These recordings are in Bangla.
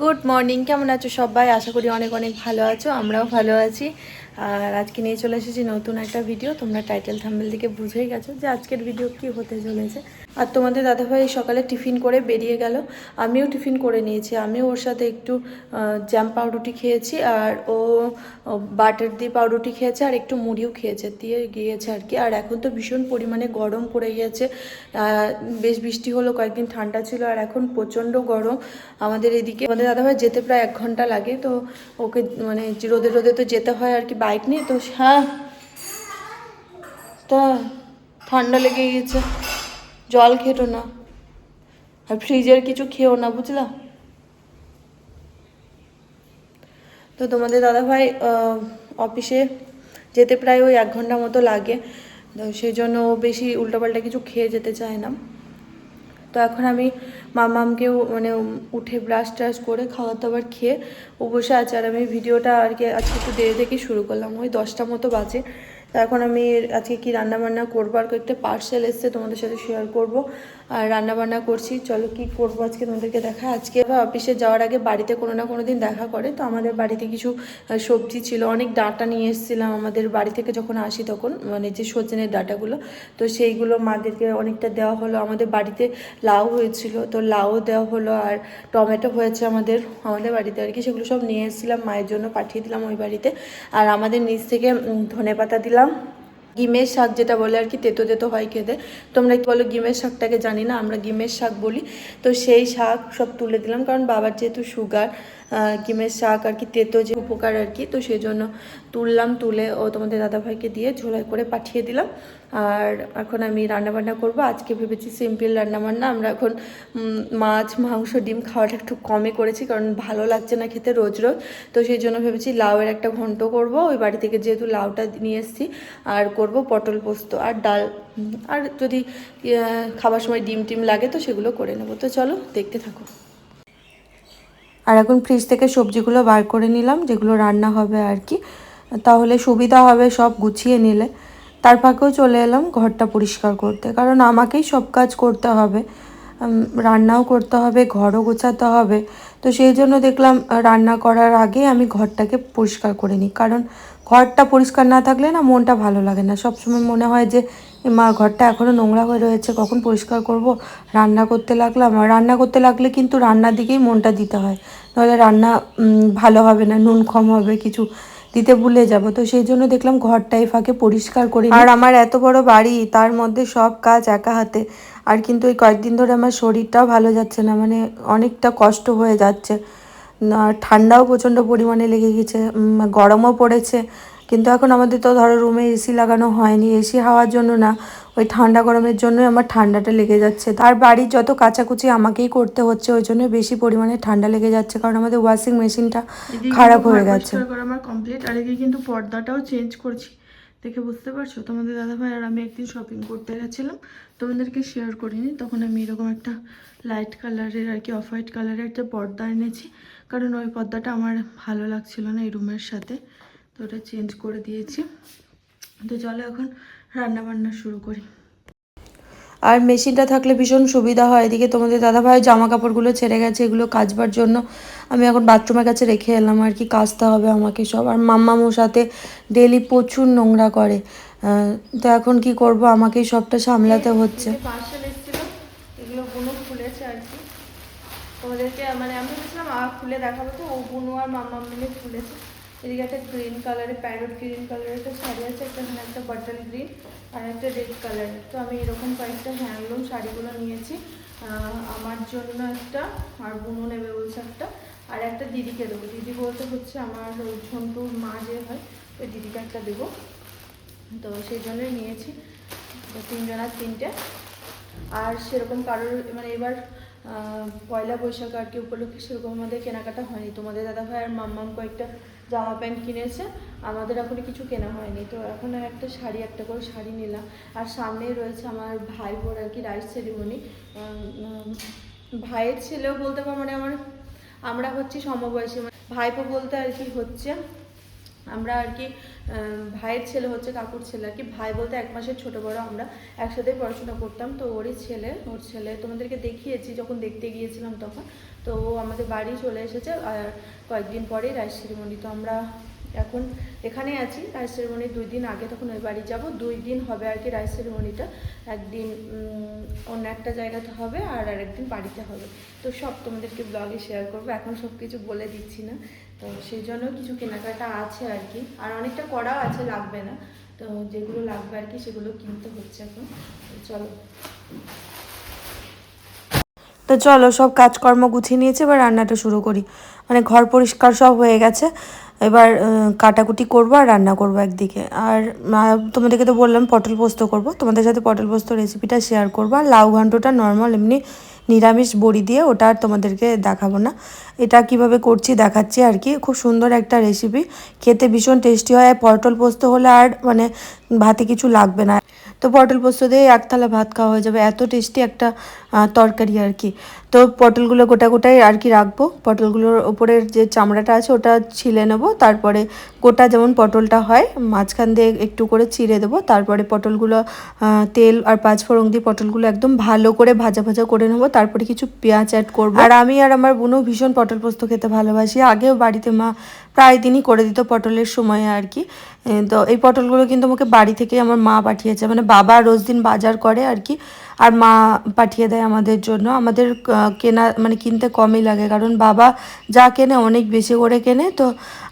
গুড মর্নিং কেমন আছো সবাই? আশা করি অনেক অনেক ভালো আছো, আমরাও ভালো আছি। আর আজকে নিয়ে চলে এসেছি নতুন একটা ভিডিও তোমরা টাইটেল থাম্বেল থেকে বুঝেই গেছো যে আজকের ভিডিও কি হতে চলেছে। আর তোমাদের দাদাভাই সকালে টিফিন করে বেরিয়ে গেল। আমিও টিফিন করে নিয়েছি। আমিও ওর সাথে একটু জ্যাম পাউরুটি খেয়েছি আর ও বাটার দিয়ে পাউরুটি খেয়েছে আর একটু মুড়িও খেয়েছে, দিয়ে গিয়েছে আর কি। আর এখন তো ভীষণ পরিমাণে গরম পড়ে গিয়েছে। বেশ বৃষ্টি হলো, কয়েকদিন ঠান্ডা ছিল আর এখন প্রচণ্ড গরম। আমাদের এদিকে, আমাদের দাদাভাই যেতে প্রায় এক ঘণ্টা লাগে, তো ওকে মানে রোদে রোদে তো যেতে হয় আর কি বাইক নিয়ে, তো হ্যাঁ তা ঠান্ডা লেগে গেছে জল খেটো না। আর ফ্রিজের কিছু খেও না, বুঝলা? তো তোমাদের দাদাভাই অফিসে যেতে প্রায় ওই এক ঘণ্টা মতো লাগে। তো সেই জন্য ও বেশি উল্টোপাল্টা কিছু খেয়ে যেতে চায় না। তো এখন আমি মামামকেও মানে উঠে ব্রাশ ট্রাশ করে খাবার দাবার খেয়ে ও বসে আছে। আর আমি ভিডিওটা আর কি আজকে একটু দেরি থেকে শুরু করলাম। ওই দশটা মতো বাজে। তো এখন আমি আজকে কি রান্না বান্না করব আর কয়েকটা পার্সেল এসছে তোমাদের সাথে শেয়ার করব। আর রান্না বান্না করছি। চলো কি করব আজকে তোমাদেরকে দেখা? আজকে অফিসে যাওয়ার আগে বাড়িতে কোনো না কোনো দিন দেখা করে। তো আমাদের বাড়িতে কিছু সবজি ছিল। অনেক ডাটা নিয়ে এসেছিলাম আমাদের বাড়ি থেকে যখন আসি তখন মানে যে সজনের ডাটাগুলো। তো সেইগুলো মাদেরকে অনেকটা দেওয়া হলো। আমাদের বাড়িতে লাউ হয়েছিল। তো লাউ দেওয়া হলো আর টমেটো হয়েছে আমাদের আমাদের বাড়িতে আর কি। সেগুলো সব নিয়ে এসেছিলাম, মায়ের জন্য পাঠিয়ে দিলাম ওই বাড়িতে। আর আমাদের নিচ থেকে ধনে পাতা দিলাম। গিমের শাক যেটা বলে আর কি, তেতো তেতো হয় খেতে। তোমরা কি বলো গিমের শাকটাকে জানি না, আমরা গিমের শাক বলি। তো সেই শাক সব তুলে দিলাম, কারণ বাবার যেহেতু সুগার গিমের শাক আর কি, তেতো যে উপকার আর কি, তো সেই জন্য তুললাম, তুলে ও তোমাদের দাদাভাইকে দিয়ে ঝোলাই করে পাঠিয়ে দিলাম। আর এখন আমি রান্নাবান্না করব। আজকে ভেবেছি সিম্পল রান্নাবান্না। আমরা এখন মাছ, মাংস, ডিম খাওয়াটা একটু কমে করেছি, কারণ ভালো লাগছে না খেতে রোজ রোজ। তো সেই জন্য ভেবেছি লাউয়ের একটা ঘন্ট করব। ওই বাড়ি থেকে যেহেতু লাউটা নিয়ে এসেছি, আর করব পটল পোস্ত আর ডাল। আর যদি খাবার সময় ডিম টিম লাগে তো সেগুলো করে নেব। তো চলো, দেখতে থাকো। আর এখন ফ্রিজ থেকে সবজিগুলো বার করে নিলাম, যেগুলো রান্না হবে আর কি। তাহলে সুবিধা হবে সব গুছিয়ে নিলে। তার ফাঁকেও চলে এলাম ঘরটা পরিষ্কার করতে, কারণ আমাকেই সব কাজ করতে হবে। রান্নাও করতে হবে, ঘরও গোছাতে হবে। তো সেই জন্য দেখলাম রান্না করার আগে আমি ঘরটাকে পরিষ্কার করে নিই। কারণ ঘরটা পরিষ্কার না থাকলে না মনটা ভালো লাগে না। সবসময় মনে হয় যে মা, ঘরটা এখনও নোংরা হয়ে রয়েছে, কখন পরিষ্কার করব? রান্না করতে লাগলাম। আর রান্না করতে লাগলে কিন্তু রান্নার দিকেই মনটা দিতে হয়। নাহলে রান্না ভালো হবে না, নুন কম হবে, কিছু দিতে ভুলে যাব। তো সেই জন্য দেখলাম ঘরটাই ফাঁকে পরিষ্কার করি আর আমার এত বড় বাড়ি, তার মধ্যে সব কাজ একা হাতে। আর কিন্তু এই কয়েকদিন ধরে আমার শরীরটাও ভালো যাচ্ছে না মানে অনেকটা কষ্ট হয়ে যাচ্ছে। ঠান্ডাও প্রচণ্ড পরিমাণে লেগে গেছে গরমও পড়েছে কিন্তু এখন আমাদের তো ধরো রুমে এসি লাগানো হয়নি এসি হাওয়ার জন্য না ওই ঠান্ডা গরমের জন্যই আমার ঠান্ডাটা লেগে যাচ্ছে। তার বাড়ির যত কাচাকুচি আমাকেই করতে হচ্ছে ওই জন্য বেশি পরিমাণে ঠান্ডা লেগে যাচ্ছে কারণ আমাদের ওয়াশিং মেশিনটা খারাপ হয়ে গেছে। আমার কমপ্লিট আর এদিকে কিন্তু পর্দাটাও চেঞ্জ করছি। দেখে বুঝতে পারছ? তোমাদের দাদাভাই আর আমি একদিন শপিং করতে গেছিলাম তোমাদেরকে শেয়ার করিনি, তখন আমি এরকম একটা লাইট কালারের আর কি অফ হোয়াইট কালারের একটা পর্দা এনেছি। কারণ ওই পর্দাটা আমার ভালো লাগছিল না এই রুমের সাথে, তো ওটা চেঞ্জ করে দিয়েছি। তো চলো এখন রান্না বান্না শুরু করি। আর মেশিনটা থাকলে ভীষণ সুবিধা হয়। এদিকে তোমাদের দাদাভাই জামা কাপড়গুলো ছেড়ে গেছে, এগুলো কাচবার জন্য। আমি এখন বাথরুমের কাছে রেখে এলাম, আর কি কাচতে হবে আমাকে সব। আর মাম্মামোর সাথে ডেলি প্রচুর নোংরা করে। তো এখন কি করব? আমাকেই সবটা সামলাতে হচ্ছে। আর কি। তোমাদেরকে মানে আমি খুলে দেখাবো তো, ও বুনু আর মাম্মা মিলে খুলেছে। এদিকে একটা গ্রিন কালারের প্যারট গ্রিন কালারের একটা শাড়ি আছে, একটা এখানে একটা বাটল গ্রিন আর একটা রেড কালারের তো আমি এরকম কয়েকটা হ্যান্ডলুম শাড়িগুলো নিয়েছি। আমার জন্য একটা, আর বুনু নেবে বলছে একটা, আর একটা দিদিকে দেবো। দিদি বলতে হচ্ছে আমার ঝন্টুর মা যে হয়, ওই দিদিকে একটা দেবো। তো সেই জন্যই নিয়েছি। তিনজনের তিনটে। আর সেরকম কারোর মানে এবার পয়লা বৈশাখ আর কি উপলক্ষে সেরকম আমাদের কেনাকাটা হয়নি। তোমাদের দাদা ভাই আর মাম্মাম কয়েকটা জামা প্যান্ট কিনেছে, আমাদের এখনও কিছু কেনা হয়নি। তো এখন একটা শাড়ি, একটা করে শাড়ি নিলাম। আর সামনেই রয়েছে আমার ভাই বোর আর কি রাইস সেরিমনি ভাইয়ের ছেলেও বলতে পারো মানে আমার, আমরা হচ্ছি সমবয়সী। ভাইপো বলতে আর কি হচ্ছে। আমরা আর কি ভাইয়ের ছেলে হচ্ছে কাকুর ছেলে আর কি। ভাই বলতে এক মাসের ছোটো বড়, আমরা একসাথে পড়াশোনা করতাম। তো ওরই ছেলে, ওর ছেলে তোমাদেরকে দেখিয়েছি যখন দেখতে গিয়েছিলাম তখন। তো ও আমাদের বাড়ি চলে এসেছে, আর কয়েকদিন পরেই সেরিমনি তো আমরা এখন এখানে আছি রাইস সেরিমনির দুই দিন আগে তখন ওই বাড়ি যাব। দুই দিন হবে আর কি রাইস সেরিমনিটা একদিন অন্য একটা জায়গাতে হবে আর আরেকদিন বাড়িতে হবে। তো সব তোমাদেরকে ব্লগে শেয়ার করব। এখন সব কিছু বলে দিচ্ছি না। তো সেই জন্য কিছু কেনাকাটা আছে আর কি। আর অনেকটা করাও আছে, লাগবে না। তো যেগুলো লাগবে আর কি সেগুলো কিনতে হচ্ছে এখন। চলো। তো চলো, সব কাজকর্ম গুছিয়ে নিয়েছে, এবার রান্নাটা শুরু করি। মানে ঘর পরিষ্কার সব হয়ে গেছে। এবার কাটাকুটি করব আর রান্না করব একদিকে। আর তোমাদেরকে তো বললাম পটল পোস্ত করব। তোমাদের সাথে পটল পোস্ত রেসিপিটা শেয়ার করব। আর লাউ ঘন্টটা নর্মাল এমনি নিরামিষ বড়ি দিয়ে, ওটা আর তোমাদেরকে দেখাবো না। এটা কীভাবে করছি দেখাচ্ছি আর কি। খুব সুন্দর একটা রেসিপি খেতে ভীষণ টেস্টি হয়। আর পটল পোস্ত হলে আর মানে ভাতে কিছু লাগবে না। তো পটল পোস্ত দিয়ে এক থালা ভাত খাওয়া হয়ে যাবে। এত টেস্টি একটা তরকারি আর কি। তো পটলগুলো গোটা গোটাই আর কি রাখব। পটলগুলোর ওপরের যে চামড়াটা আছে, ওটা ছিলে নেব। তারপরে গোটা যেমন পটলটা হয়, মাঝখান দিয়ে একটু করে চিড়ে দেবো। তারপরে পটলগুলো তেল আর পাঁচফোড়ন দিয়ে পটলগুলো একদম ভালো করে ভাজা ভাজা করে নেব। তারপরে কিছু পেঁয়াজ অ্যাড করব। আর আমি আর আমার বোনও ভীষণ পটল পোস্ত খেতে ভালোবাসি। আগেও বাড়িতে মা প্রায় দিনই করে দিত পটলের সময় আর কি। তো এই পটলগুলো কিন্তু আমাকে বাড়ি থেকে আমার মা পাঠিয়েছে। মানে বাবা রোজ দিন বাজার করে আর কি, আর মা পাঠিয়ে দেয় আমাদের জন্য। আমাদের কেনা মানে কিনতে কমই লাগে, কারণ বাবা যা কেনে অনেক বেশি করে কেনে, তো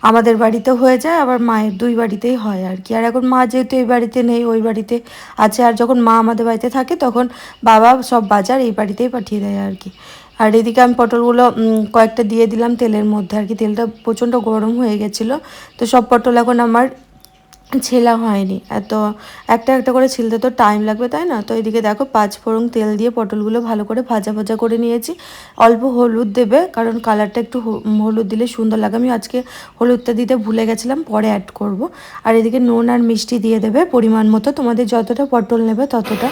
আমাদের বাড়িতে হয়ে যায়, আবার মায়ের দুই বাড়িতেই হয় আর কি। আর এখন মা যেহেতু এই বাড়িতে নেই, ওই বাড়িতে আছে, আর যখন মা আমাদের বাড়িতে থাকে, তখন বাবা সব বাজার এই বাড়িতেই পাঠিয়ে দেয় আর কি। আর এদিকে আমি পটলগুলো কয়েকটা দিয়ে দিলাম তেলের মধ্যে আর কি। তেলটা প্রচণ্ড গরম হয়ে গেছিল, তো সব পটল এখন আমার ছেলা হয়নি। এত, একটা একটা করে ছিলতে তো টাইম লাগবে, তাই না? তো এদিকে দেখো পাঁচ ফোড়ন তেল দিয়ে পটলগুলো ভালো করে ভাজা ভাজা করে নিয়েছি। অল্প হলুদ দেবে, কারণ কালারটা একটু হলুদ দিলে সুন্দর লাগে। আমি আজকে হলুদটা দিতে ভুলে গেছিলাম, পরে অ্যাড করব। আর এদিকে নুন আর মিষ্টি দিয়ে দেবে পরিমাণ মতো। তোমাদের যতটা পটল নেবে ততটা।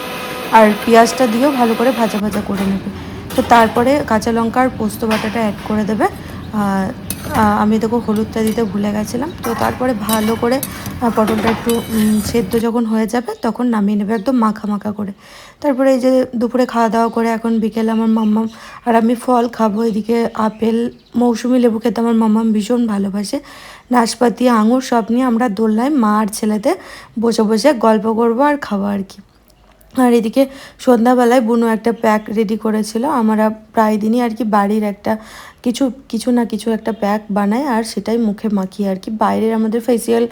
আর পেঁয়াজটা দিয়েও ভালো করে ভাজা ভাজা করে নেবে। তো তারপরে কাঁচা লঙ্কা আর পোস্ত বাটাটা অ্যাড করে দেবে। আমি দেখো হলুদটা দিতে ভুলে গেছিলাম। তো তারপরে ভালো করে পটলটা একটু সেদ্ধ যখন হয়ে যাবে, তখন নামিয়ে নেবে একদম মাখা মাখা করে। তারপরে এই যে দুপুরে খাওয়া দাওয়া করে এখন বিকেলে আমার মাম্মাম, আর আমি ফল খাব, এদিকে আপেল, মৌসুমি লেবু খেতে আমার মাম্মাম ভীষণ ভালোবাসে। নাশপাতি, আঙুর সব নিয়ে আমরা দোলনায় মা আর ছেলেতে বসে বসে গল্প করব আর খাব আর কি। আর এদিকে সন্ধ্যাবেলায় বুনো একটা প্যাক রেডি করেছিল। আমরা প্রায় দিনই আর কি বাড়ির একটা কিছু কিছু না কিছু একটা প্যাক বানায় আর সেটাই মুখে মাখি আর কি। বাইরের আমাদের ফেসিয়াল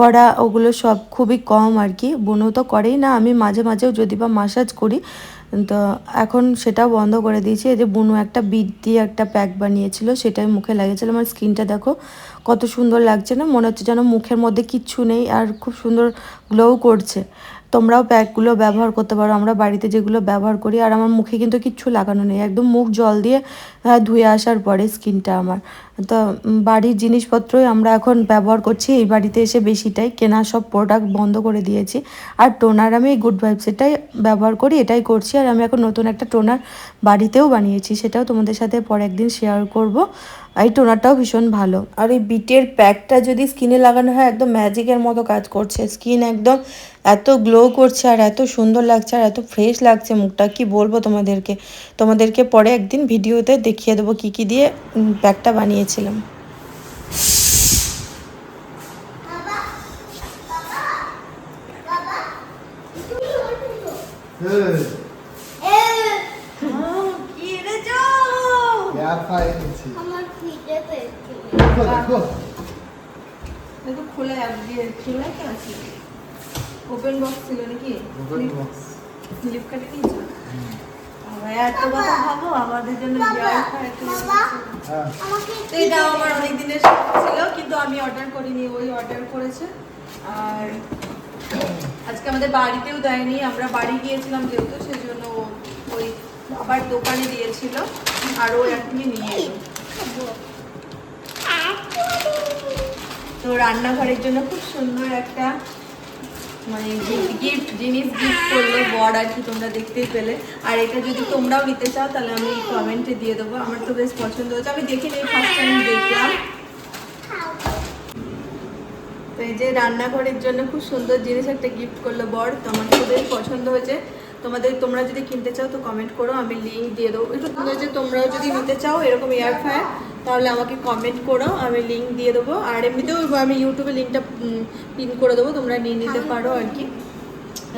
করা ওগুলো সব খুবই কম আর কি। বুনো তো করেই না, আমি মাঝে মাঝেও যদি বা মাসাজ করি, তো এখন সেটাও বন্ধ করে দিয়েছি। এই যে বুনো একটা বিট দিয়ে একটা প্যাক বানিয়েছিল, সেটাই মুখে লাগিয়েছিল। আমার স্কিনটা দেখো কত সুন্দর লাগছে না, মনে হচ্ছে যেন মুখের মধ্যে কিচ্ছু নেই আর খুব সুন্দর গ্লোও করছে। তোমরাও প্যাকগুলো ব্যবহার করতে পারো, আমরা বাড়িতে যেগুলো ব্যবহার করি, আর আমার মুখে কিন্তু কিচ্ছু লাগানো নেই। একদম মুখ জল দিয়ে ধুয়ে আসার পরে স্কিনটা আমার। তো বাড়ির জিনিসপত্রই আমরা এখন ব্যবহার করছি, এই বাড়িতে এসে বেশিটাই। কেনা সব প্রোডাক্ট বন্ধ করে দিয়েছি। আর টোনার আমি গুড ভাইবস এটাই ব্যবহার করি, এটাই করছি। আর আমি এখন নতুন একটা টোনার বাড়িতেও বানিয়েছি, সেটাও তোমাদের সাথে পরে একদিন শেয়ার করব। এই টোনারটাও ভীষণ ভালো। আর এই বিটের প্যাকটা যদি স্কিনে লাগানো হয়, একদম ম্যাজিকের মতো কাজ করছে। স্কিন একদম এত গ্লো করছে আর এত সুন্দর লাগছে আর এত ফ্রেশ লাগছে মুখটা। কি বলব তোমাদেরকে? তোমাদেরকে পরে একদিন ভিডিওতে দেখিয়ে দেবো কি কি দিয়ে প্যাকটা বানিয়েছিলাম। দেখো দেখো খোলা দিয়ে খোলা কি আছে ওপেন বক্স ছিল নাকি? ওপেন বক্স ফ্লিপকার্টে কিনছো? এত কথা ভাবো আমাদের জন্য বাবা। হ্যাঁ আমাকে তো এটা আমার অনেক দিনের ছিল কিন্তু আমি অর্ডার করিনি ওই অর্ডার করেছে। আর আজকে আমাদের বাড়িতেও দেয়নি আমরা বাড়ি গিয়েছিলাম যেহেতু সেই জন্য ও ওই আবার দোকানে দিয়েছিল আর ও এখনই নিয়ে এলো। তো রান্নাঘরের জন্য খুব সুন্দর একটা মানে গিফট জিনিস গিফট করল, বর আর কি তোমরা দেখতেই পেলে। আর এটা যদি তোমরাও নিতে চাও, তাহলে আমি কমেন্টে দিয়ে দেবো। আমার তো বেশ পছন্দ হয়েছে। আমি দেখিনি ফার্স্ট টাইম দেখলাম। তো এই যে রান্নাঘরের জন্য খুব সুন্দর জিনিস একটা গিফট করল বর। তো আমার খুবই পছন্দ হয়েছে। তোমাদের, তোমরা যদি কিনতে চাও তো কমেন্ট করো, আমি লিঙ্ক দিয়ে দেবো। একটু যে তোমরাও যদি নিতে চাও, এরকম এয়ার ফ্রায়ার তাহলে আমাকে কমেন্ট করো আমি লিঙ্ক দিয়ে দেবো। আর এমনিতেও আমি ইউটিউবে লিঙ্কটা পিন করে দেবো তোমরা নিয়ে নিতে পারো আর কি।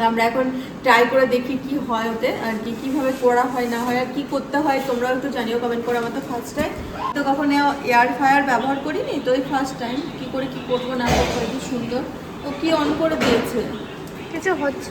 আমরা এখন ট্রাই করে দেখি কি হয় ওতে আর কি কীভাবে করা হয় না হয় আর কী করতে হয় তোমরাও একটু জানিও কমেন্ট করে আমার তো ফার্স্ট টাইম তো কখনো এয়ার ফায়ার ব্যবহার করিনি তো এই ফার্স্ট টাইম কী করে কী করব না করব কি সুন্দর। তো কি অন করে দিয়েছে? কিছু হচ্ছে